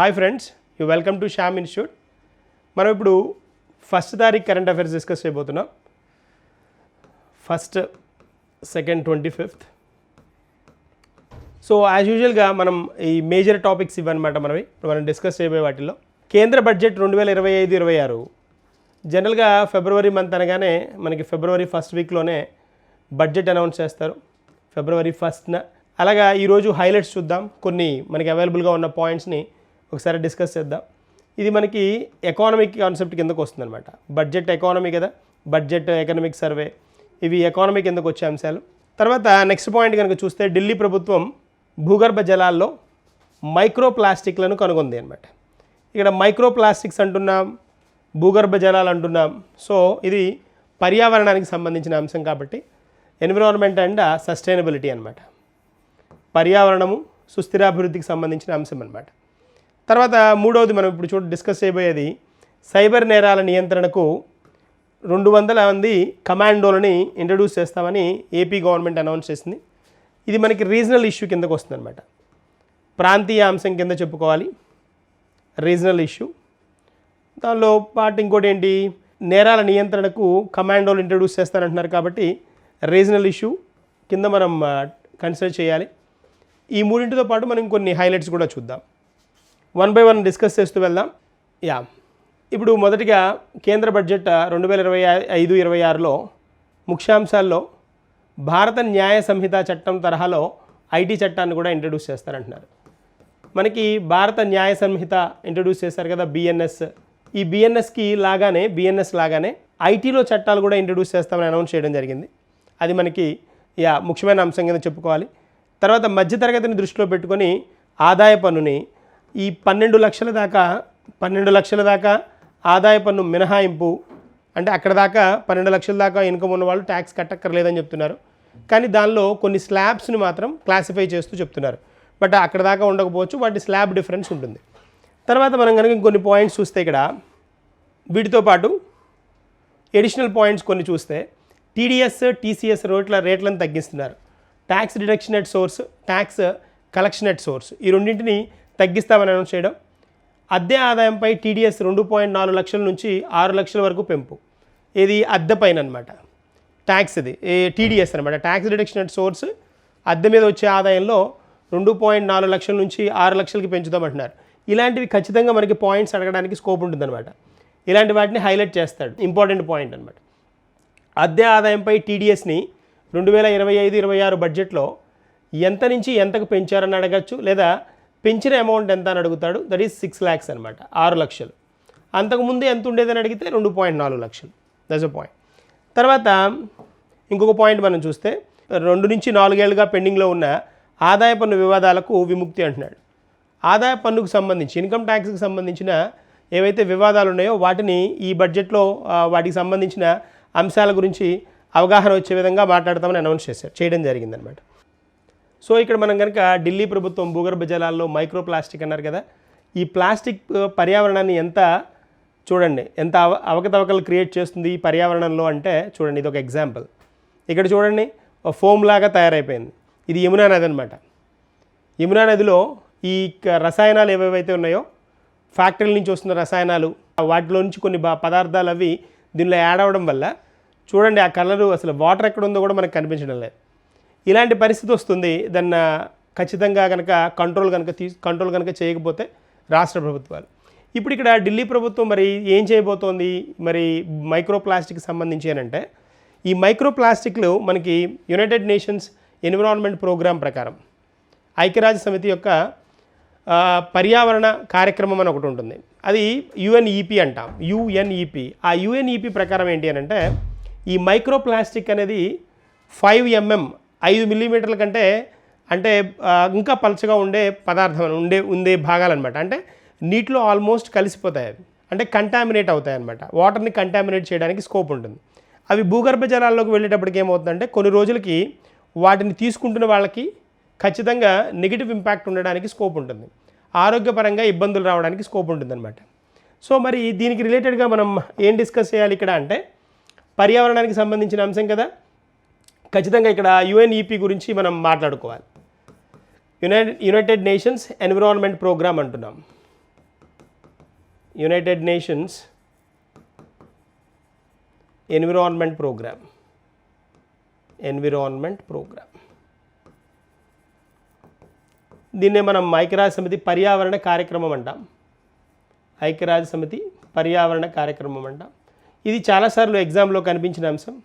Hi friends you welcome to Shyam institute మనం ఇప్పుడు first తారీఖు కరెంట్ అఫైర్స్ డిస్కస్ చేయబోతున్నాం. First second twenty fifth so as యూజువల్గా మనం ఈ మేజర్ టాపిక్స్ ఇవన్నమాట మనవి. ఇప్పుడు మనం డిస్కస్ చేయబోయే వాటిల్లో. కేంద్ర బడ్జెట్ రెండు వేల ఇరవై ఐదు ఇరవై ఆరు. జనరల్గా ఫిబ్రవరి మంత్ అనగానే మనకి ఫిబ్రవరి ఫస్ట్ వీక్లోనే బడ్జెట్ అనౌన్స్ చేస్తారు. ఫిబ్రవరి ఫస్ట్న అలాగా ఈరోజు హైలైట్స్ చూద్దాం. కొన్ని మనకి అవైలబుల్గా ఉన్న పాయింట్స్ని ఒకసారి డిస్కస్ చేద్దాం. ఇది మనకి ఎకానమిక్ కాన్సెప్ట్ కిందకు వస్తుందన్నమాట. బడ్జెట్ ఎకానమీ కదా? బడ్జెట్ ఎకనామిక్ సర్వే ఇవి ఎకానమీ కిందకు వచ్చే అంశాలు. తర్వాత నెక్స్ట్ పాయింట్ కనుక చూస్తే ఢిల్లీ ప్రభుత్వం భూగర్భ జలాల్లో మైక్రో ప్లాస్టిక్లను కనుగొంది అనమాట ఇక్కడ మైక్రో ప్లాస్టిక్స్ అంటున్నాం భూగర్భ జలాలు అంటున్నాం. సో ఇది పర్యావరణానికి సంబంధించిన అంశం కాబట్టి ఎన్విరాన్మెంట్ అండ్ సస్టైనబిలిటీ అనమాట పర్యావరణము సుస్థిరాభివృద్ధికి సంబంధించిన అంశం అనమాట తర్వాత మూడవది మనం ఇప్పుడు చూడ డిస్కస్ చేయబోయేది సైబర్ నేరాల నియంత్రణకు రెండు వందల మంది కమాండోలని ఇంట్రడ్యూస్ చేస్తామని ఏపీ గవర్నమెంట్ అనౌన్స్ చేసింది. ఇది మనకి రీజనల్ ఇష్యూ కిందకు వస్తుందన్నమాట. ప్రాంతీయ అంశం కింద చెప్పుకోవాలి. Regional issue. దానిలో పాటు ఇంకోటి ఏంటి? నేరాల నియంత్రణకు కమాండోలు ఇంట్రడ్యూస్ చేస్తారంటున్నారు కాబట్టి రీజనల్ ఇష్యూ కింద మనం కన్సిడర్ చేయాలి. ఈ మూడింటితో పాటు మనం కొన్ని హైలైట్స్ కూడా చూద్దాం. వన్ బై వన్ డిస్కస్ చేస్తూ వెళ్దాం. యా. ఇప్పుడు మొదటిగా కేంద్ర బడ్జెట్ రెండు వేల ఇరవై ఐదు ఇరవై ఆరులో ముఖ్యాంశాల్లో భారత న్యాయ సంహిత చట్టం తరహాలో ఐటీ చట్టాన్ని కూడా ఇంట్రడ్యూస్ చేస్తారంటున్నారు. మనకి భారత న్యాయ సంహిత ఇంట్రడ్యూస్ చేశారు కదా బిఎన్ఎస్ ఈ బిఎన్ఎస్కి లాగానే బిఎన్ఎస్ లాగానే ఐటీలో చట్టాలు కూడా ఇంట్రడ్యూస్ చేస్తామని అనౌన్స్ చేయడం జరిగింది. అది మనకి యా ముఖ్యమైన అంశం కింద చెప్పుకోవాలి. తర్వాత మధ్యతరగతిని దృష్టిలో పెట్టుకొని ఆదాయ పన్నుని ఈ పన్నెండు లక్షల దాకా పన్నెండు లక్షల దాకా ఆదాయ పన్ను మినహాయింపు అంటే అక్కడ దాకా పన్నెండు లక్షల దాకా ఇన్కమ్ ఉన్న వాళ్ళు ట్యాక్స్ కట్టక్కర్లేదని చెప్తున్నారు. కానీ దానిలో కొన్ని స్లాబ్స్ని మాత్రం క్లాసిఫై చేస్తూ చెప్తున్నారు. బట్ అక్కడ దాకా ఉండకపోవచ్చు వాటి స్లాబ్ డిఫరెన్స్ ఉంటుంది. తర్వాత మనం కనుక ఇంకొన్ని పాయింట్స్ చూస్తే ఇక్కడ వీటితో పాటు ఎడిషనల్ పాయింట్స్ కొన్ని చూస్తే టీడీఎస్ టీసీఎస్ రేట్ల రేట్లను తగ్గిస్తున్నారు. Tax deduction at source tax collection at source ఈ రెండింటిని తగ్గిస్తామని అనౌన్స్ చేయడం. అద్దె ఆదాయంపై టీడీఎస్ రెండు పాయింట్ నాలుగు లక్షల నుంచి ఆరు లక్షల వరకు పెంపు. ఇది అద్దె పైన అనమాట ట్యాక్స్ ఇది టీడీఎస్ అనమాట ట్యాక్స్ డిడక్షన్ అట్ సోర్స్ అద్దె మీద వచ్చే ఆదాయంలో రెండు పాయింట్ నాలుగు లక్షల నుంచి ఆరు లక్షలకి పెంచుదామంటున్నారు ఇలాంటివి ఖచ్చితంగా మనకి పాయింట్స్ అడగడానికి స్కోప్ ఉంటుందన్నమాట. ఇలాంటి వాటిని హైలైట్ చేస్తాడు. ఇంపార్టెంట్ పాయింట్ అనమాట అద్దె ఆదాయంపై టీడీఎస్ని రెండు వేల ఇరవై ఐదు ఇరవై ఆరు బడ్జెట్లో ఎంత నుంచి ఎంతకు పెంచారని అడగచ్చు లేదా పెంచిన అమౌంట్ ఎంత అని అడుగుతాడు? దట్ ఈస్ సిక్స్ ల్యాక్స్ అనమాట ఆరు లక్షలు. అంతకుముందు ఎంత ఉండేదని అడిగితే రెండు పాయింట్ నాలుగు లక్షలు. దట్స్ అ పాయింట్ తర్వాత ఇంకొక పాయింట్ మనం చూస్తే రెండు నుంచి నాలుగేళ్ళుగా పెండింగ్లో ఉన్న ఆదాయ పన్ను వివాదాలకు విముక్తి అంటున్నాడు. ఆదాయ పన్నుకు సంబంధించి ఇన్కమ్ ట్యాక్స్కి సంబంధించిన ఏవైతే వివాదాలు ఉన్నాయో వాటిని ఈ బడ్జెట్లో వాటికి సంబంధించిన అంశాల గురించి అవగాహన వచ్చే విధంగా మాట్లాడతామని అనౌన్స్ చేశారు. చేయడం జరిగిందనమాట సో ఇక్కడ మనం కనుక ఢిల్లీ ప్రభుత్వం భూగర్భ జలాల్లో మైక్రో ప్లాస్టిక్ అన్నారు కదా ఈ ప్లాస్టిక్ పర్యావరణాన్ని ఎంత చూడండి ఎంత అవ అవకతవకలు క్రియేట్ చేస్తుంది ఈ పర్యావరణంలో అంటే చూడండి ఇది ఒక ఎగ్జాంపుల్. ఇక్కడ చూడండి ఫోమ్ లాగా తయారైపోయింది. ఇది యమునా నది అనమాట యమునా నదిలో ఈ క- రసాయనాలు ఏవేవైతే ఉన్నాయో ఫ్యాక్టరీల నుంచి వస్తున్న రసాయనాలు వాటిలో నుంచి కొన్ని పదార్థాలు అవి దీనిలో యాడ్ అవ్వడం వల్ల చూడండి ఆ కలరు అసలు వాటర్ ఎక్కడ ఉందో కూడా మనకు కనిపించడం లేదు. ఇలాంటి పరిస్థితి వస్తుంది. దాన్ని ఖచ్చితంగా కనుక కంట్రోల్ కనుక తీ కంట్రోల్ కనుక చేయకపోతే రాష్ట్ర ప్రభుత్వాలు. ఇప్పుడు ఇక్కడ ఢిల్లీ ప్రభుత్వం మరి ఏం చేయబోతోంది? మరి మైక్రో ప్లాస్టిక్ సంబంధించి అంటే ఈ మైక్రో ప్లాస్టిక్లు మనకి యునైటెడ్ నేషన్స్ ఎన్విరాన్మెంట్ ప్రోగ్రాం ప్రకారం ఐక్యరాజ్య సమితి యొక్క పర్యావరణ కార్యక్రమం అని ఒకటి ఉంటుంది. అది యుఎన్ఈపి అంటాం. యుఎన్ఈపి. ఆ యుఎన్ఈపి ప్రకారం ఏంటి అని అంటే ఈ మైక్రో ప్లాస్టిక్ అనేది ఫైవ్ ఎంఎం ఐదు మిల్లీమీటర్ల కంటే అంటే ఇంకా పలచగా ఉండే పదార్థం అని ఉండే ఉండే భాగాలన్నమాట. అంటే నీటిలో ఆల్మోస్ట్ కలిసిపోతాయి అవి. అంటే కంటామినేట్ అవుతాయి అనమాట వాటర్ని కంటామినేట్ చేయడానికి స్కోప్ ఉంటుంది. అవి భూగర్భ జలాల్లోకి వెళ్ళేటప్పటికి ఏమవుతుందంటే కొన్ని రోజులకి వాటిని తీసుకుంటున్న వాళ్ళకి ఖచ్చితంగా నెగిటివ్ ఇంపాక్ట్ ఉండడానికి స్కోప్ ఉంటుంది. ఆరోగ్యపరంగా ఇబ్బందులు రావడానికి స్కోప్ ఉంటుందన్నమాట. సో మరి దీనికి రిలేటెడ్గా మనం ఏం డిస్కస్ చేయాలి ఇక్కడ అంటే పర్యావరణానికి సంబంధించిన అంశం కదా. ఖచ్చితంగా ఇక్కడ యుఎన్ఈపి గురించి మనం మాట్లాడుకోవాలి. United United Nations Environment Programme అంటున్నాం. United Nations Environment Programme. Environment Programme. దీన్నే మనం ఐక్యరాజ్య సమితి పర్యావరణ కార్యక్రమం అంటాం. ఐక్యరాజ్య సమితి పర్యావరణ కార్యక్రమం అంటాం. ఇది చాలాసార్లు ఎగ్జామ్లో కనిపించిన అంశం.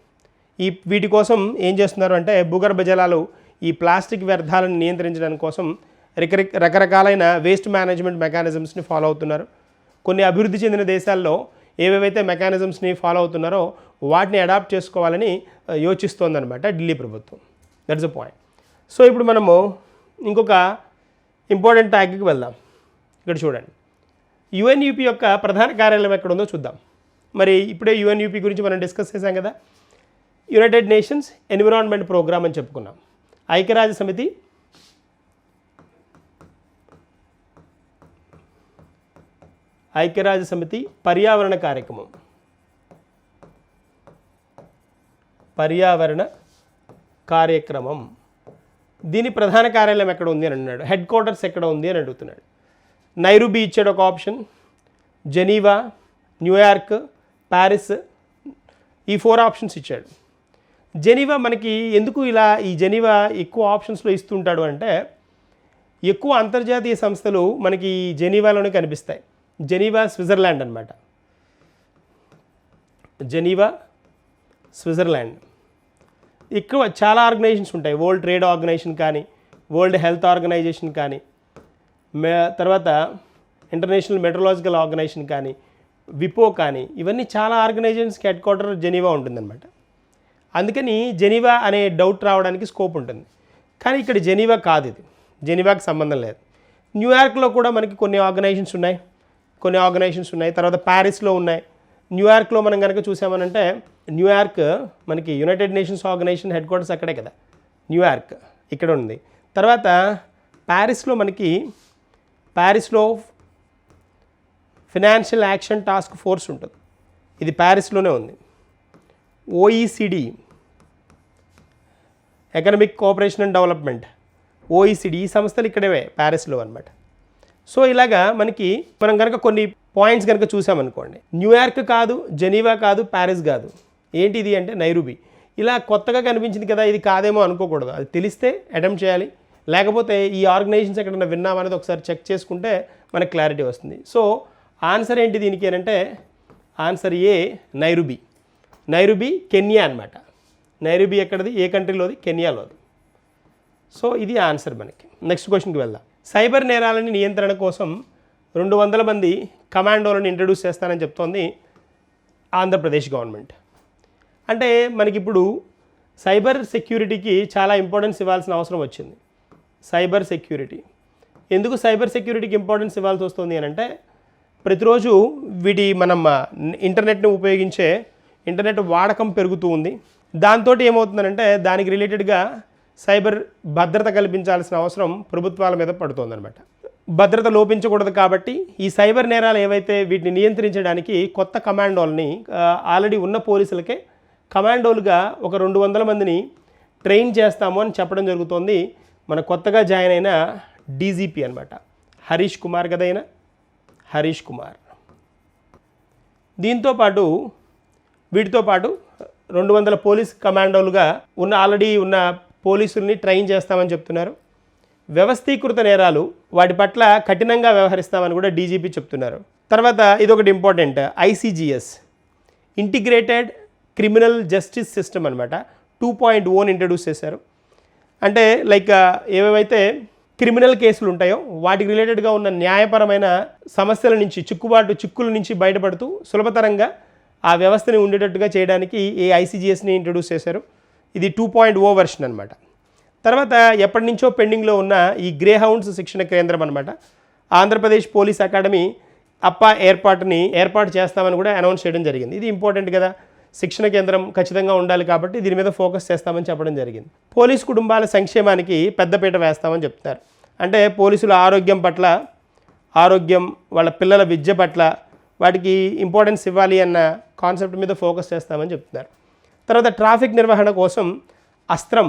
ఈ వీటి కోసం ఏం చేస్తున్నారు అంటే భూగర్భ జలాలు ఈ ప్లాస్టిక్ వ్యర్థాలను నియంత్రించడం కోసం రకర రకరకాలైన వేస్ట్ మేనేజ్మెంట్ మెకానిజమ్స్ని ఫాలో అవుతున్నారు. కొన్ని అభివృద్ధి చెందిన దేశాల్లో ఏవేవైతే మెకానిజమ్స్ని ఫాలో అవుతున్నారో వాటిని అడాప్ట్ చేసుకోవాలని యోచిస్తోందనమాట ఢిల్లీ ప్రభుత్వం. దట్స్ అ పాయింట్ సో ఇప్పుడు మనము ఇంకొక ఇంపార్టెంట్ ట్యాగ్కి వెళ్దాం. ఇక్కడ చూడండి. యుఎన్యూపీ యొక్క ప్రధాన కార్యాలయం ఎక్కడ ఉందో చూద్దాం. మరి ఇప్పుడే యుఎన్యూపీ గురించి మనం డిస్కస్ చేశాం కదా. యునైటెడ్ నేషన్స్ ఎన్విరాన్మెంట్ ప్రోగ్రామ్ అని చెప్పుకున్నాం. ఐక్యరాజ్య సమితి ఐక్యరాజ్య సమితి పర్యావరణ కార్యక్రమం. పర్యావరణ కార్యక్రమం. దీని ప్రధాన కార్యాలయం ఎక్కడ ఉంది అని అన్నాడు. హెడ్ క్వార్టర్స్ ఎక్కడ ఉంది అని అడుగుతున్నాడు. నైరుబీ ఇచ్చాడు ఒక option Geneva New York Paris ఈ ఫోర్ ఆప్షన్స్ ఇచ్చాడు. జెనీవా మనకి ఎందుకు ఇలా ఈ జెనీవా ఎక్కువ ఆప్షన్స్లో ఇస్తుంటాడు అంటే ఎక్కువ అంతర్జాతీయ సంస్థలు మనకి ఈ జెనీవాలోనే కనిపిస్తాయి. జెనీవా స్విట్జర్లాండ్ అనమాట జెనీవా స్విట్జర్లాండ్. ఎక్కువ చాలా ఆర్గనైజేషన్స్ ఉంటాయి. వరల్డ్ ట్రేడ్ ఆర్గనైజేషన్ కానీ వరల్డ్ హెల్త్ ఆర్గనైజేషన్ కానీ మే తర్వాత ఇంటర్నేషనల్ మెట్రలాజికల్ ఆర్గనైజేషన్ కానీ విపో కానీ ఇవన్నీ చాలా ఆర్గనైజేషన్స్కి హెడ్ క్వార్టర్ జెనీవా ఉంటుందన్నమాట. అందుకని జెనీవా అనే డౌట్ రావడానికి స్కోప్ ఉంటుంది. కానీ ఇక్కడ జెనీవా కాదు ఇది. జెనీవాకి సంబంధం లేదు. న్యూయార్క్లో కూడా మనకి కొన్ని ఆర్గనైజేషన్స్ ఉన్నాయి. కొన్ని ఆర్గనైజేషన్స్ ఉన్నాయి. తర్వాత ప్యారిస్లో ఉన్నాయి. న్యూయార్క్లో మనం కనుక చూసామనంటే న్యూయార్క్ మనకి United Nations organisation headquarters అక్కడే కదా. న్యూయార్క్ ఇక్కడ ఉంది. తర్వాత ప్యారిస్లో మనకి ప్యారిస్లో ఫినాన్షియల్ యాక్షన్ టాస్క్ ఫోర్స్ ఉంటుంది. ఇది ప్యారిస్లోనే ఉంది. OECD economic cooperation and development OECD ఈ సంస్థలు ఇక్కడే ప్యారిస్లో అనమాట సో ఇలాగా మనకి మనం కనుక కొన్ని పాయింట్స్ కనుక చూసామనుకోండి. న్యూయార్క్ కాదు జెనీవా కాదు ప్యారిస్ కాదు. ఏంటి ఇది అంటే నైరుబి ఇలా కొత్తగా కనిపించింది కదా ఇది కాదేమో అనుకోకూడదు. అది తెలిస్తే అటెంప్ట్ చేయాలి. లేకపోతే ఈ ఆర్గనైజేషన్స్ ఎక్కడైనా విన్నామనేది ఒకసారి చెక్ చేసుకుంటే మనకు క్లారిటీ వస్తుంది. సో ఆన్సర్ ఏంటి దీనికి ఏంటంటే ఆన్సర్ ఏ నైరుబి నైరుబి కెన్యా అనమాట నైరుబీ ఎక్కడది? ఏ కంట్రీలోది? కెన్యాలోది. సో ఇది ఆన్సర్ మనకి. నెక్స్ట్ క్వశ్చన్కి వెళ్దాం. సైబర్ నేరాలని నియంత్రణ కోసం రెండు వందల మంది కమాండోలను ఇంట్రడ్యూస్ చేస్తానని చెప్తోంది ఆంధ్రప్రదేశ్ గవర్నమెంట్. అంటే మనకిప్పుడు సైబర్ సెక్యూరిటీకి చాలా ఇంపార్టెన్స్ ఇవ్వాల్సిన అవసరం వచ్చింది. Cyber security. ఎందుకు సైబర్ సెక్యూరిటీకి ఇంపార్టెన్స్ ఇవ్వాల్సి వస్తుంది అని అంటే ప్రతిరోజు వీటి మనం ఆ, ఇంటర్నెట్ని ఉపయోగించే ఇంటర్నెట్ వాడకం పెరుగుతూ ఉంది. దాంతో ఏమవుతుందంటే దానికి రిలేటెడ్గా సైబర్ భద్రత కల్పించాల్సిన అవసరం ప్రభుత్వాల మీద పడుతోందనమాట. భద్రత లోపించకూడదు కాబట్టి ఈ సైబర్ నేరాలు ఏవైతే వీటిని నియంత్రించడానికి కొత్త కమాండోల్ని ఆల్రెడీ ఉన్న పోలీసులకే కమాండోలుగా ఒక రెండు వందల మందిని ట్రైన్ చేస్తాము అని చెప్పడం జరుగుతోంది. మన కొత్తగా జాయిన్ అయిన డీజీపీ అనమాట హరీష్ కుమార్ గదైన హరీష్ కుమార్. దీంతో పాటు వీటితో పాటు రెండు వందల పోలీస్ కమాండోలుగా ఉన్న ఆల్రెడీ ఉన్న పోలీసుల్ని ట్రైన్ చేస్తామని చెప్తున్నారు. వ్యవస్థీకృత నేరాలు వాటి పట్ల కఠినంగా వ్యవహరిస్తామని కూడా డీజీపీ చెప్తున్నారు. తర్వాత ఇదొకటి important ICGS integrated criminal justice system అనమాట టూ పాయింట్ ఓన్ ఇంట్రడ్యూస్ చేశారు. అంటే లైక్ ఏవేవైతే క్రిమినల్ కేసులు ఉంటాయో వాటికి రిలేటెడ్గా ఉన్న న్యాయపరమైన సమస్యల నుంచి చిక్కుబాటు చిక్కుల నుంచి బయటపడుతూ సులభతరంగా ఆ వ్యవస్థని ఉండేటట్టుగా చేయడానికి ఈ ఐసీజీఎస్ని ఇంట్రడ్యూస్ చేశారు. ఇది టూ పాయింట్ ఓ వెర్షన్ అనమాట తర్వాత ఎప్పటి నుంచో పెండింగ్లో ఉన్న ఈ గ్రే హౌండ్స్ శిక్షణ కేంద్రం అనమాట ఆంధ్రప్రదేశ్ పోలీస్ అకాడమీ అప్ప ఏర్పాటుని ఏర్పాటు చేస్తామని కూడా అనౌన్స్ చేయడం జరిగింది. ఇది ఇంపార్టెంట్ కదా. శిక్షణ కేంద్రం ఖచ్చితంగా ఉండాలి కాబట్టి దీని మీద ఫోకస్ చేస్తామని చెప్పడం జరిగింది. పోలీస్ కుటుంబాల సంక్షేమానికి పెద్దపీట వేస్తామని చెప్తున్నారు. అంటే పోలీసుల ఆరోగ్యం పట్ల ఆరోగ్యం వాళ్ళ పిల్లల విద్య పట్ల వాటికి ఇంపార్టెన్స్ ఇవ్వాలి అన్న కాన్సెప్ట్ మీద ఫోకస్ చేస్తామని చెప్తున్నారు. తర్వాత ట్రాఫిక్ నిర్వహణ కోసం అస్త్రం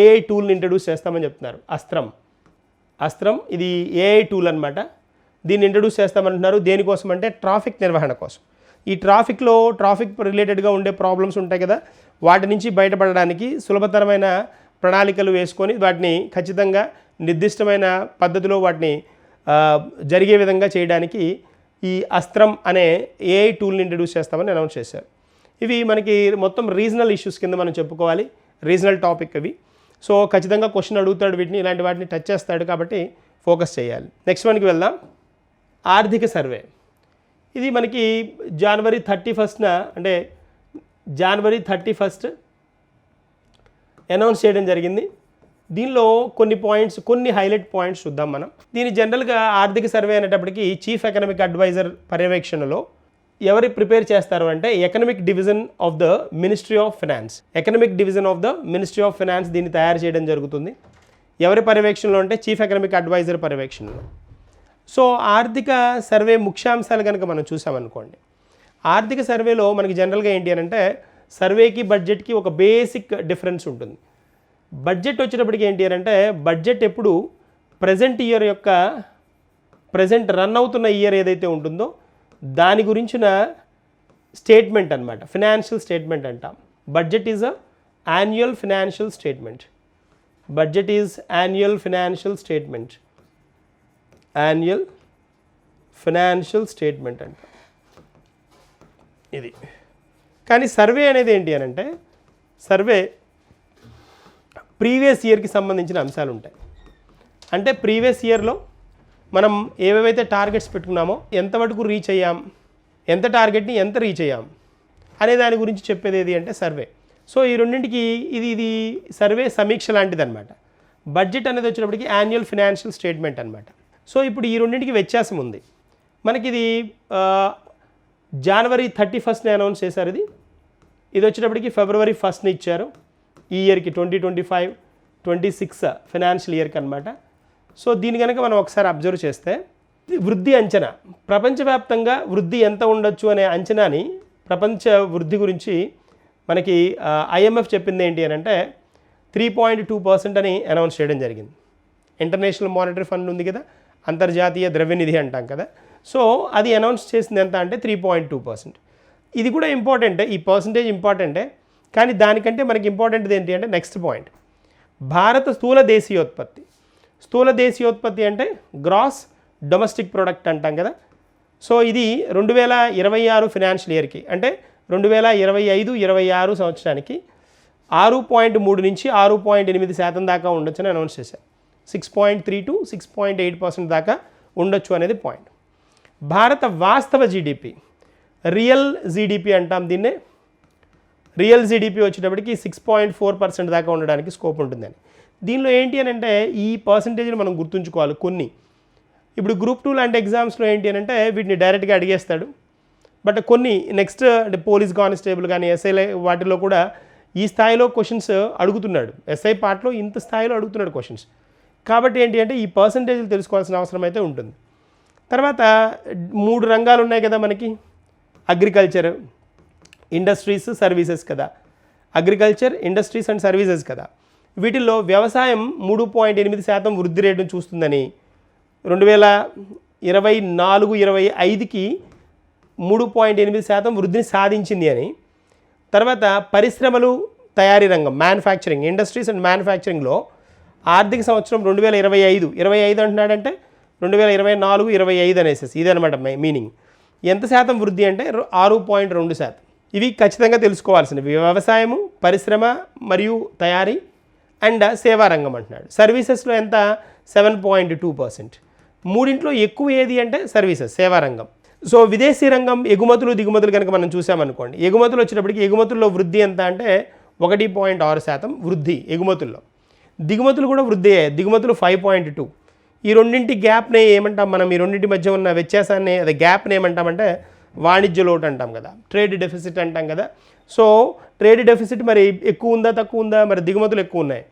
ఏఐ టూల్ని ఇంట్రడ్యూస్ చేస్తామని చెప్తున్నారు. అస్త్రం అస్త్రం ఇది ఏఐ టూల్ అనమాట దీన్ని ఇంట్రడ్యూస్ చేస్తామంటున్నారు. దేనికోసం అంటే ట్రాఫిక్ నిర్వహణ కోసం. ఈ ట్రాఫిక్లో ట్రాఫిక్ రిలేటెడ్గా ఉండే ప్రాబ్లమ్స్ ఉంటాయి కదా వాటి నుంచి బయటపడడానికి సులభతరమైన ప్రణాళికలు వేసుకొని వాటిని ఖచ్చితంగా నిర్దిష్టమైన పద్ధతిలో వాటిని జరిగే విధంగా చేయడానికి ఈ అస్త్రం అనే ఏఐ టూల్ని ఇంట్రడ్యూస్ చేస్తామని అనౌన్స్ చేశారు. ఇవి మనకి మొత్తం రీజనల్ ఇష్యూస్ కింద మనం చెప్పుకోవాలి. రీజనల్ టాపిక్ అవి సో ఖచ్చితంగా క్వశ్చన్ అడుగుతాడు వీటిని ఇలాంటి వాటిని టచ్ చేస్తాడు కాబట్టి ఫోకస్ చేయాలి. నెక్స్ట్ మనకి వెళ్దాం. ఆర్థిక సర్వే ఇది మనకి జనవరి థర్టీ ఫస్ట్న అంటే జనవరి థర్టీ ఫస్ట్ అనౌన్స్ చేయడం జరిగింది. దీనిలో కొన్ని పాయింట్స్ కొన్ని హైలైట్ పాయింట్స్ చూద్దాం మనం. దీని జనరల్గా ఆర్థిక సర్వే అనేటప్పటికి చీఫ్ ఎకనామిక్ అడ్వైజర్ పర్యవేక్షణలో ఎవరి ప్రిపేర్ చేస్తారు అంటే economic division of the ministry of finance economic division of the ministry of finance దీన్ని తయారు చేయడం జరుగుతుంది. ఎవరి పర్యవేక్షణలో అంటే చీఫ్ ఎకనమిక్ అడ్వైజర్ పర్యవేక్షణలో. సో ఆర్థిక సర్వే ముఖ్యాంశాలు కనుక మనం చూసామనుకోండి. ఆర్థిక సర్వేలో మనకి జనరల్గా ఏంటి అని అంటే సర్వేకి బడ్జెట్కి ఒక బేసిక్ డిఫరెన్స్ ఉంటుంది. బడ్జెట్ వచ్చేటప్పటికి ఏంటి అని అంటే బడ్జెట్ ఎప్పుడు ప్రజెంట్ ఇయర్ యొక్క ప్రజెంట్ రన్ అవుతున్న ఇయర్ ఏదైతే ఉంటుందో దాని గురించిన స్టేట్మెంట్ అనమాట ఫినాన్షియల్ స్టేట్మెంట్ అంటాం. Budget is a annual financial statement. Budget is annual financial statement. Annual financial statement అంట. ఇది. కానీ సర్వే అనేది ఏంటి అని అంటే సర్వే ప్రీవియస్ ఇయర్కి సంబంధించిన అంశాలు ఉంటాయి. అంటే ప్రీవియస్ ఇయర్లో మనం ఏవేవైతే టార్గెట్స్ పెట్టుకున్నామో ఎంతవరకు రీచ్ అయ్యాం ఎంత టార్గెట్ని ఎంత రీచ్ అయ్యాం అనే దాని గురించి చెప్పేది ఏది అంటే సర్వే. సో ఈ రెండింటికి ఇది ఇది సర్వే సమీక్ష లాంటిదన్నమాట. బడ్జెట్ అనేది వచ్చినప్పటికి యాన్యువల్ ఫినాన్షియల్ స్టేట్మెంట్ అనమాట సో ఇప్పుడు ఈ రెండింటికి వ్యత్యాసం ఉంది. మనకి ఇది జనవరి థర్టీ ఫస్ట్ని అనౌన్స్ చేశారు ఇది. ఇది వచ్చేటప్పటికి ఫిబ్రవరి ఫస్ట్ని ఇచ్చారు. ఈ ఇయర్కి twenty twenty five twenty six financial ఇయర్కి అనమాట సో దీని కనుక మనం ఒకసారి అబ్జర్వ్ చేస్తే వృద్ధి అంచనా ప్రపంచవ్యాప్తంగా వృద్ధి ఎంత ఉండొచ్చు అనే అంచనాని ప్రపంచ వృద్ధి గురించి మనకి ఐఎంఎఫ్ చెప్పింది ఏంటి అని అంటే త్రీ పాయింట్ టూ పర్సెంట్ అని అనౌన్స్ చేయడం జరిగింది. ఇంటర్నేషనల్ మానిటరీ ఫండ్ ఉంది కదా అంతర్జాతీయ ద్రవ్యనిధి అంటాం కదా. సో అది అనౌన్స్ చేసింది ఎంత అంటే త్రీ పాయింట్ టూ పర్సెంట్ ఇది కూడా ఇంపార్టెంటే ఈ పర్సంటేజ్ ఇంపార్టెంటే కానీ దానికంటే మనకి ఇంపార్టెంట్ ఏంటి అంటే నెక్స్ట్ పాయింట్. భారత స్థూల దేశీయోత్పత్తి. స్థూల దేశీయోత్పత్తి అంటే గ్రాస్ డొమెస్టిక్ ప్రోడక్ట్ అంటాం కదా. సో ఇది రెండు వేల ఇరవై ఆరు ఫినాన్షియల్ ఇయర్కి అంటే రెండు వేల ఇరవై ఐదు ఇరవై ఆరు సంవత్సరానికి ఆరు పాయింట్ మూడు నుంచి ఆరు పాయింట్ ఎనిమిది శాతం దాకా ఉండొచ్చని అనౌన్స్ చేశారు. Six point three to six point eight percent దాకా ఉండొచ్చు అనేది పాయింట్. భారత వాస్తవ జీడిపి రియల్ జీడిపి అంటాం దీన్నే రియల్ జీడిపి వచ్చేటప్పటికి సిక్స్ పాయింట్ ఫోర్ పర్సెంట్ దాకా ఉండడానికి స్కోప్ ఉంటుందని దీనిలో ఏంటి అని అంటే ఈ పర్సంటేజ్ని మనం గుర్తుంచుకోవాలి కొన్ని. ఇప్పుడు గ్రూప్ టూ లాంటి ఎగ్జామ్స్లో ఏంటి అని అంటే వీటిని డైరెక్ట్గా అడిగేస్తాడు. బట్ కొన్ని నెక్స్ట్ అంటే పోలీస్ కానిస్టేబుల్ కానీ ఎస్ఐ వాటిలో కూడా ఈ స్థాయిలో క్వశ్చన్స్ అడుగుతున్నాడు. ఎస్ఐ పార్ట్లో ఇంత స్థాయిలో అడుగుతున్నాడు క్వశ్చన్స్ కాబట్టి ఏంటి అంటే ఈ పర్సంటేజ్లు తెలుసుకోవాల్సిన అవసరం అయితే ఉంటుంది. తర్వాత మూడు రంగాలు ఉన్నాయి కదా మనకి. అగ్రికల్చర్ ఇండస్ట్రీస్ సర్వీసెస్ కదా. అగ్రికల్చర్ ఇండస్ట్రీస్ అండ్ సర్వీసెస్ కదా. వీటిల్లో వ్యవసాయం మూడు పాయింట్ ఎనిమిది శాతం వృద్ధి రేటును చూస్తుందని రెండు వేల ఇరవై నాలుగు ఇరవై ఐదుకి మూడు పాయింట్ ఎనిమిది శాతం వృద్ధిని సాధించింది అని. తర్వాత పరిశ్రమలు తయారీ రంగం మ్యానుఫ్యాక్చరింగ్ ఇండస్ట్రీస్ అండ్ మ్యానుఫ్యాక్చరింగ్లో ఆర్థిక సంవత్సరం రెండు వేల ఇరవై ఐదు ఇరవై ఐదు అంటున్నాడంటే రెండు వేల ఇరవై నాలుగు ఇరవై ఐదు అనేసి ఇదనమాట మీనింగ్ ఎంత శాతం వృద్ధి అంటే ఆరు పాయింట్ రెండు శాతం. ఇవి ఖచ్చితంగా తెలుసుకోవాల్సినవి వ్యవసాయము పరిశ్రమ మరియు తయారీ అండ్ సేవా రంగం అంటున్నాడు. సర్వీసెస్లో ఎంత? Seven point two percent. మూడింట్లో ఎక్కువ ఏది అంటే సర్వీసెస్ సేవా రంగం సో విదేశీ రంగం ఎగుమతులు దిగుమతులు కనుక మనం చూసామనుకోండి ఎగుమతులు వచ్చినప్పటికి ఎగుమతుల్లో వృద్ధి ఎంత అంటే ఒకటి పాయింట్ ఆరు శాతం వృద్ధి ఎగుమతుల్లో. దిగుమతులు కూడా వృద్ధి అయ్యాయి దిగుమతులు ఫైవ్ పాయింట్ టూ. ఈ రెండింటి గ్యాప్నే ఏమంటాం మనం? ఈ రెండింటి మధ్య ఉన్న వ్యత్యాసాన్ని అదే గ్యాప్ని ఏమంటామంటే వాణిజ్య లోటు అంటాం కదా ట్రేడ్ డెఫిసిట్ అంటాం కదా. సో ట్రేడ్ డెఫిసిట్ మరి ఎక్కువ ఉందా తక్కువ ఉందా మరి దిగుమతులు ఎక్కువ ఉన్నాయి.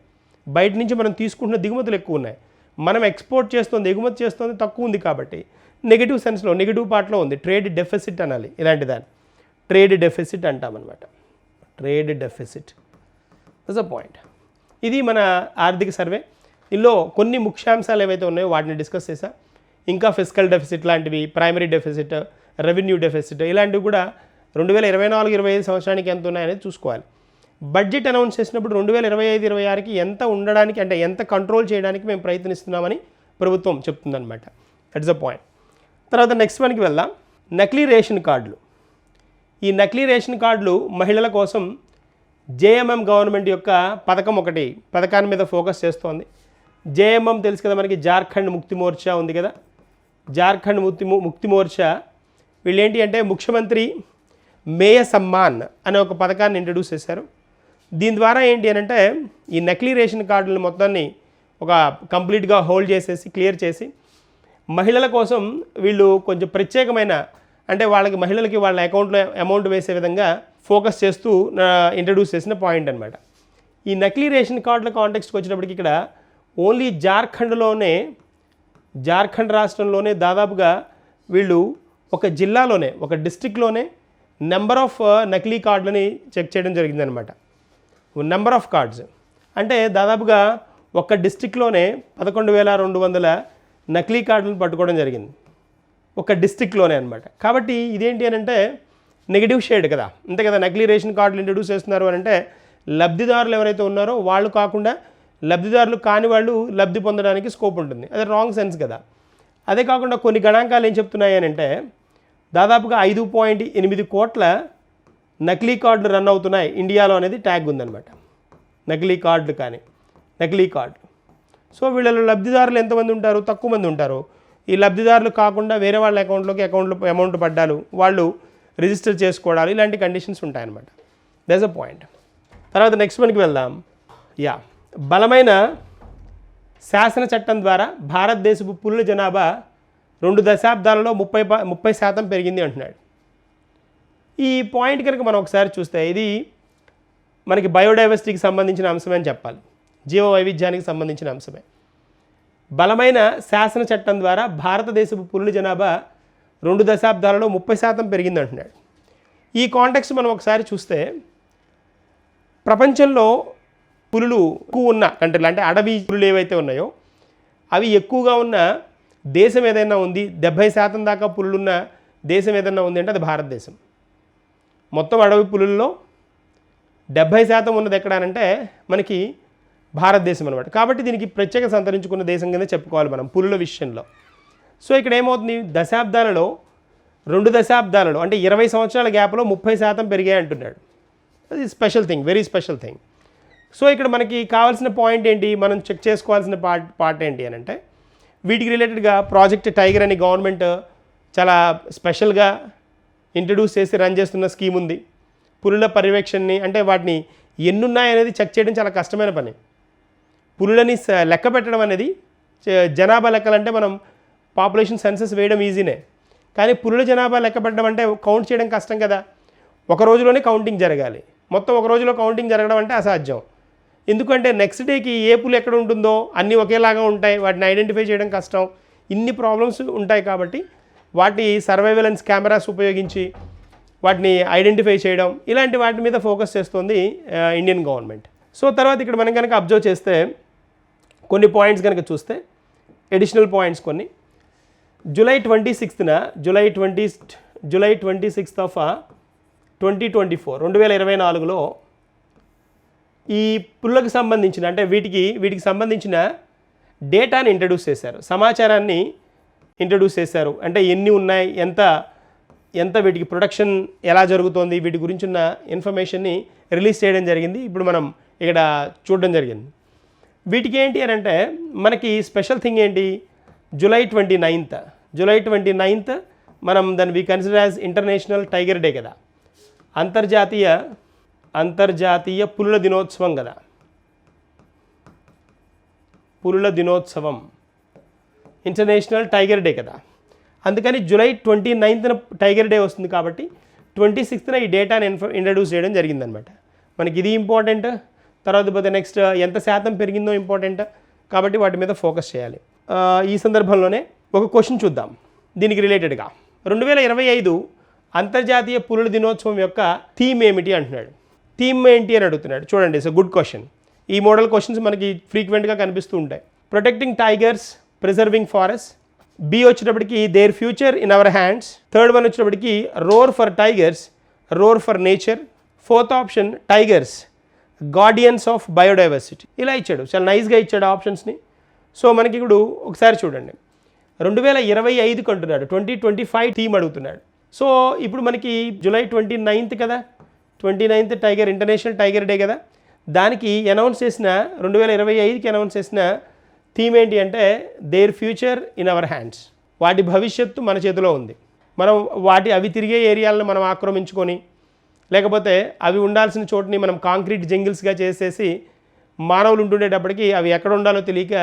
బయట నుంచి మనం తీసుకుంటున్న దిగుమతులు ఎక్కువ ఉన్నాయి. మనం ఎక్స్పోర్ట్ చేస్తుంది ఎగుమతి చేస్తుంది తక్కువ ఉంది కాబట్టి నెగిటివ్ సెన్స్లో నెగిటివ్ పార్ట్లో ఉంది. ట్రేడ్ డెఫిసిట్ అనాలి ఇలాంటి దాన్ని trade deficit అంటామన్నమాట trade deficit is a point ఇది మన ఆర్థిక సర్వే. ఇందులో కొన్ని ముఖ్యాంశాలు ఏవైతే ఉన్నాయో వాటిని డిస్కస్ చేసా. ఇంకా ఫిజికల్ డెఫిసిట్ లాంటివి ప్రైమరీ డెఫిసిట్ రెవెన్యూ డెఫిసిట్. ఇలాంటివి కూడా రెండు వేల ఇరవై నాలుగు ఇరవై ఐదు సంవత్సరానికి ఎంత ఉన్నాయనేది చూసుకోవాలి. బడ్జెట్ అనౌన్స్ చేసినప్పుడు రెండు వేల ఇరవై ఐదు ఇరవై ఆరుకి ఎంత ఉండడానికి అంటే ఎంత కంట్రోల్ చేయడానికి మేము ప్రయత్నిస్తున్నామని ప్రభుత్వం చెప్తుందన్నమాట. దట్స్ ద పాయింట్ తర్వాత నెక్స్ట్ వన్కి వెళ్దాం. నకిలీ రేషన్ కార్డులు. ఈ నకిలీ రేషన్ కార్డులు మహిళల కోసం జేఎంఎం గవర్నమెంట్ యొక్క పథకం ఒకటి పథకాన్ని మీద ఫోకస్ చేస్తోంది. జేఎంఎం తెలుసు కదా మనకి జార్ఖండ్ ముక్తి మోర్చా ఉంది కదా. జార్ఖండ్ ముక్తి ముక్తి మోర్చా వీళ్ళు ఏంటి అంటే ముఖ్యమంత్రి మేయ సమ్మాన్ అనే ఒక పథకాన్ని ఇంట్రడ్యూస్ చేశారు. దీని ద్వారా ఏంటి అని అంటే ఈ నకిలీ రేషన్ కార్డులను మొత్తాన్ని ఒక కంప్లీట్గా హోల్డ్ చేసేసి క్లియర్ చేసి మహిళల కోసం వీళ్ళు కొంచెం ప్రత్యేకమైన అంటే వాళ్ళకి మహిళలకి వాళ్ళ అకౌంట్లో అమౌంట్ వేసే విధంగా ఫోకస్ చేస్తూ ఇంట్రడ్యూస్ చేసిన పాయింట్ అనమాట ఈ నకిలీ రేషన్ కార్డుల కాంటెక్స్ట్కి వచ్చినప్పటికి ఇక్కడ ఓన్లీ జార్ఖండ్లోనే జార్ఖండ్ రాష్ట్రంలోనే దాదాపుగా వీళ్ళు ఒక జిల్లాలోనే ఒక డిస్టిక్లోనే నెంబర్ ఆఫ్ uh, నకిలీ కార్డులని చెక్ చేయడం జరిగిందనమాట నెంబర్ ఆఫ్ కార్డ్స్ అంటే దాదాపుగా ఒక డిస్టిక్లోనే పదకొండు వేల రెండు వందల నకిలీ కార్డులను పట్టుకోవడం జరిగింది. ఒక డిస్టిక్లోనే అనమాట కాబట్టి ఇదేంటి అని అంటే నెగిటివ్ షేడ్ కదా. అంతే కదా నకిలీ రేషన్ కార్డులు ఇంట్రడ్యూస్ చేస్తున్నారు అని అంటే లబ్ధిదారులు ఎవరైతే ఉన్నారో వాళ్ళు కాకుండా లబ్ధిదారులు కాని వాళ్ళు లబ్ధి పొందడానికి స్కోప్ ఉంటుంది. అది రాంగ్ సెన్స్ కదా. అదే కాకుండా కొన్ని గణాంకాలు ఏం చెప్తున్నాయి అని అంటే దాదాపుగా ఐదు పాయింట్ ఎనిమిది కోట్ల నకిలీ కార్డులు రన్ అవుతున్నాయి. ఇండియాలో అనేది ట్యాగ్ ఉందన్నమాట. నకిలీ కార్డులు కానీ నకిలీ కార్డులు సో వీళ్ళలో లబ్ధిదారులు ఎంతమంది ఉంటారు? తక్కువ మంది ఉంటారు. ఈ లబ్ధిదారులు కాకుండా వేరే వాళ్ళ అకౌంట్లోకి అకౌంట్లో అమౌంట్ పడ్డాలు వాళ్ళు రిజిస్టర్ చేసుకోవడాలు ఇలాంటి కండిషన్స్ ఉంటాయన్నమాట. దస్ అ పాయింట్ తర్వాత నెక్స్ట్ మనకి వెళ్దాం. యా బలమైన శాసన చట్టం ద్వారా భారతదేశపు పులుల జనాభా రెండు దశాబ్దాలలో ముప్పై ప- ముప్పై శాతం పెరిగింది అంటున్నాడు. ఈ పాయింట్ కనుక మనం ఒకసారి చూస్తే ఇది మనకి బయోడైవర్సిటీకి సంబంధించిన అంశమే అని చెప్పాలి. జీవ వైవిధ్యానికి సంబంధించిన అంశమే. బలమైన శాసన చట్టం ద్వారా భారతదేశపు పులుల జనాభా రెండు దశాబ్దాలలో ముప్పై శాతం పెరిగింది అంటున్నాడు. ఈ కాంటెక్స్ట్ మనం ఒకసారి చూస్తే ప్రపంచంలో పులులు ఎక్కువ ఉన్న కంట్రీలు అంటే అడవి పులులు ఏవైతే ఉన్నాయో అవి ఎక్కువగా ఉన్న దేశం ఏదైనా ఉంది డెబ్భై శాతం దాకా పులులున్న దేశం ఏదైనా ఉంది అంటే అది భారతదేశం. మొత్తం అడవి పులుల్లో డెబ్భై శాతం ఉన్నది ఎక్కడానంటే మనకి భారతదేశం అనమాట కాబట్టి దీనికి ప్రత్యేక సంతరించుకున్న దేశం కింద చెప్పుకోవాలి మనం పులుల విషయంలో. సో ఇక్కడ ఏమవుతుంది? దశాబ్దాలలో రెండు దశాబ్దాలలో అంటే ఇరవై సంవత్సరాల గ్యాప్లో ముప్పై శాతం పెరిగాయి అంటున్నాడు. అది special thing very special thing. So ఇక్కడ మనకి కావాల్సిన పాయింట్ ఏంటి? మనం చెక్ చేసుకోవాల్సిన పార్ట్ పార్ట్ ఏంటి అని అంటే వీటికి రిలేటెడ్గా ప్రాజెక్ట్ టైగర్ అని గవర్నమెంట్ చాలా స్పెషల్గా ఇంట్రడ్యూస్ చేసి రన్ చేస్తున్న స్కీమ్ ఉంది. పులుల పర్యవేక్షణని అంటే వాటిని ఎన్నున్నాయనేది చెక్ చేయడం చాలా కష్టమైన పని. పులులని లెక్క పెట్టడం అనేది జనాభా లెక్కలంటే మనం పాపులేషన్ సెన్సెస్ వేయడం ఈజీనే కానీ పులుల జనాభా లెక్క పెట్టడం అంటే కౌంట్ చేయడం కష్టం కదా. ఒక రోజులోనే కౌంటింగ్ జరగాలి. మొత్తం ఒక రోజులో కౌంటింగ్ జరగడం అంటే అసాధ్యం. ఎందుకంటే నెక్స్ట్ డేకి ఏ పూలు ఎక్కడ ఉంటుందో అన్నీ ఒకేలాగా ఉంటాయి. వాటిని ఐడెంటిఫై చేయడం కష్టం. ఇన్ని ప్రాబ్లమ్స్ ఉంటాయి కాబట్టి వాటి సర్వైవలెన్స్ కెమెరాస్ ఉపయోగించి వాటిని ఐడెంటిఫై చేయడం ఇలాంటి వాటి మీద ఫోకస్ చేస్తుంది ఇండియన్ గవర్నమెంట్ సో తర్వాత ఇక్కడ మనం కనుక అబ్జర్వ్ చేస్తే కొన్ని పాయింట్స్ కనుక చూస్తే ఎడిషనల్ పాయింట్స్ కొన్ని. July twenty సిక్స్త్న July twenty July twenty sixth of twenty twenty four రెండు వేల ఇరవై నాలుగులో ఈ పుల్లకు సంబంధించిన అంటే వీటికి వీటికి సంబంధించిన డేటాని ఇంట్రడ్యూస్ చేశారు. సమాచారాన్ని ఇంట్రడ్యూస్ చేశారు. అంటే ఎన్ని ఉన్నాయి ఎంత ఎంత వీటికి ప్రొడక్షన్ ఎలా జరుగుతోంది వీటి గురించి ఉన్న ఇన్ఫర్మేషన్ని రిలీజ్ చేయడం జరిగింది. ఇప్పుడు మనం ఇక్కడ చూడడం జరిగింది. వీటికి ఏంటి అని అంటే మనకి స్పెషల్ థింగ్ ఏంటి? July twenty ninth. July twenty ninth మనం దాన్ని we consider as international tiger day కదా. అంతర్జాతీయ అంతర్జాతీయ పులుల దినోత్సవం కదా. పులుల దినోత్సవం. ఇంటర్నేషనల్ టైగర్ డే కదా. అందుకని జూలై ట్వంటీ నైన్త్న టైగర్ డే వస్తుంది కాబట్టి ట్వంటీ సిక్స్త్న ఈ డేటాను ఇన్ఫ ఇంట్రడ్యూస్ చేయడం జరిగిందనమాట మనకి ఇది ఇంపార్టెంట్ తర్వాత పోతే నెక్స్ట్ ఎంత శాతం పెరిగిందో ఇంపార్టెంట్ కాబట్టి వాటి మీద ఫోకస్ చేయాలి. ఈ సందర్భంలోనే ఒక క్వశ్చన్ చూద్దాం. దీనికి రిలేటెడ్గా రెండు వేల ఇరవై ఐదు అంతర్జాతీయ పులుల దినోత్సవం యొక్క థీమ్ ఏమిటి అంటున్నాడు. థీమ్ ఏంటి అని అడుగుతున్నాడు. చూడండి ఇట్స్ గుడ్ క్వశ్చన్ ఈ మోడల్ క్వశ్చన్స్ మనకి ఫ్రీక్వెంట్గా కనిపిస్తూ ఉంటాయి. Protecting tigers preserving forest B వచ్చేటప్పటికి their future in our hands third one వచ్చేటప్పటికి roar for tigers roar for nature fourth option tigers guardians of biodiversity ఇలా ఇచ్చాడు. చాలా నైస్గా ఇచ్చాడు ఆప్షన్స్ని సో మనకి ఇప్పుడు ఒకసారి చూడండి. రెండు వేల ఇరవై ఐదుకి అంటున్నాడు. ట్వంటీ ట్వంటీ ఫైవ్ థీమ్ అడుగుతున్నాడు. సో ఇప్పుడు మనకి జూలై ట్వంటీ నైన్త్ కదా? Twenty ninth tiger international tiger day కదా. దానికి అనౌన్స్ చేసిన రెండు వేల ఇరవై ఐదుకి అనౌన్స్ చేసిన థీమ్ ఏంటి అంటే their future in our hands వాటి భవిష్యత్తు మన చేతిలో ఉంది. మనం వాటి అవి తిరిగే ఏరియాలను మనం ఆక్రమించుకొని లేకపోతే అవి ఉండాల్సిన చోటుని మనం కాంక్రీట్ జంగిల్స్గా చేసేసి మానవులు ఉంటుండేటప్పటికి అవి ఎక్కడ ఉండాలో తెలియక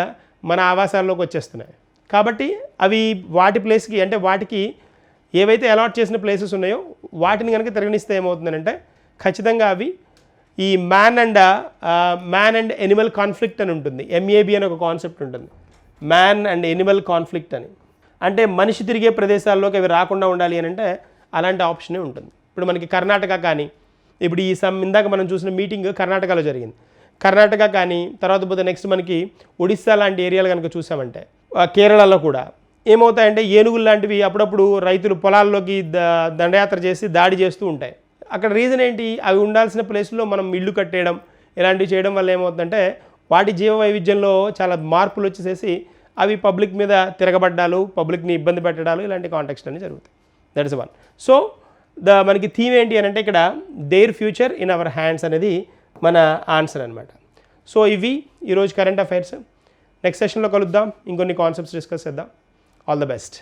మన ఆవాసాల్లోకి వచ్చేస్తున్నాయి. కాబట్టి అవి వాటి ప్లేస్కి అంటే వాటికి ఏవైతే అలాట్ చేసిన ప్లేసెస్ ఉన్నాయో వాటిని కనుక తిరగనిస్తే ఏమవుతుందంటే ఖచ్చితంగా అవి ఈ man and man and animal conflict అని ఉంటుంది. ఎంఏబి అని ఒక కాన్సెప్ట్ ఉంటుంది. మ్యాన్ అండ్ ఎనిమల్ కాన్ఫ్లిక్ట్ అని. అంటే మనిషి తిరిగే ప్రదేశాల్లోకి అవి రాకుండా ఉండాలి అని అంటే అలాంటి ఆప్షనే ఉంటుంది. ఇప్పుడు మనకి కర్ణాటక కానీ ఇప్పుడు ఈ సమ్ ఇందాక మనం చూసిన మీటింగ్ కర్ణాటకలో జరిగింది. కర్ణాటక కానీ తర్వాత పోతే నెక్స్ట్ మనకి ఒడిస్సా లాంటి ఏరియాలు కనుక చూసామంటే కేరళలో కూడా ఏమవుతాయంటే ఏనుగులు లాంటివి అప్పుడప్పుడు రైతులు పొలాల్లోకి ద- దండయాత్ర చేసి దాడి చేస్తూ ఉంటాయి. అక్కడ రీజన్ ఏంటి? అవి ఉండాల్సిన ప్లేస్లో మనం ఇల్లు కట్టేయడం ఇలాంటివి చేయడం వల్ల ఏమవుతుందంటే వాటి జీవ వైవిధ్యంలో చాలా మార్పులు వచ్చేసేసి అవి పబ్లిక్ మీద తిరగబడ్డాలు పబ్లిక్ని ఇబ్బంది పెట్టడాలు ఇలాంటి కాంటెక్స్ట్ అన్ని జరుగుతాయి. That is one so the మనకి థీమ్ ఏంటి అని అంటే ఇక్కడ their future in our hands అనేది మన ఆన్సర్ అనమాట సో ఇవి ఈరోజు కరెంట్ అఫైర్స్ నెక్స్ట్ సెషన్లో కలుద్దాం. ఇంకొన్ని కాన్సెప్ట్స్ డిస్కస్ చేద్దాం. All the best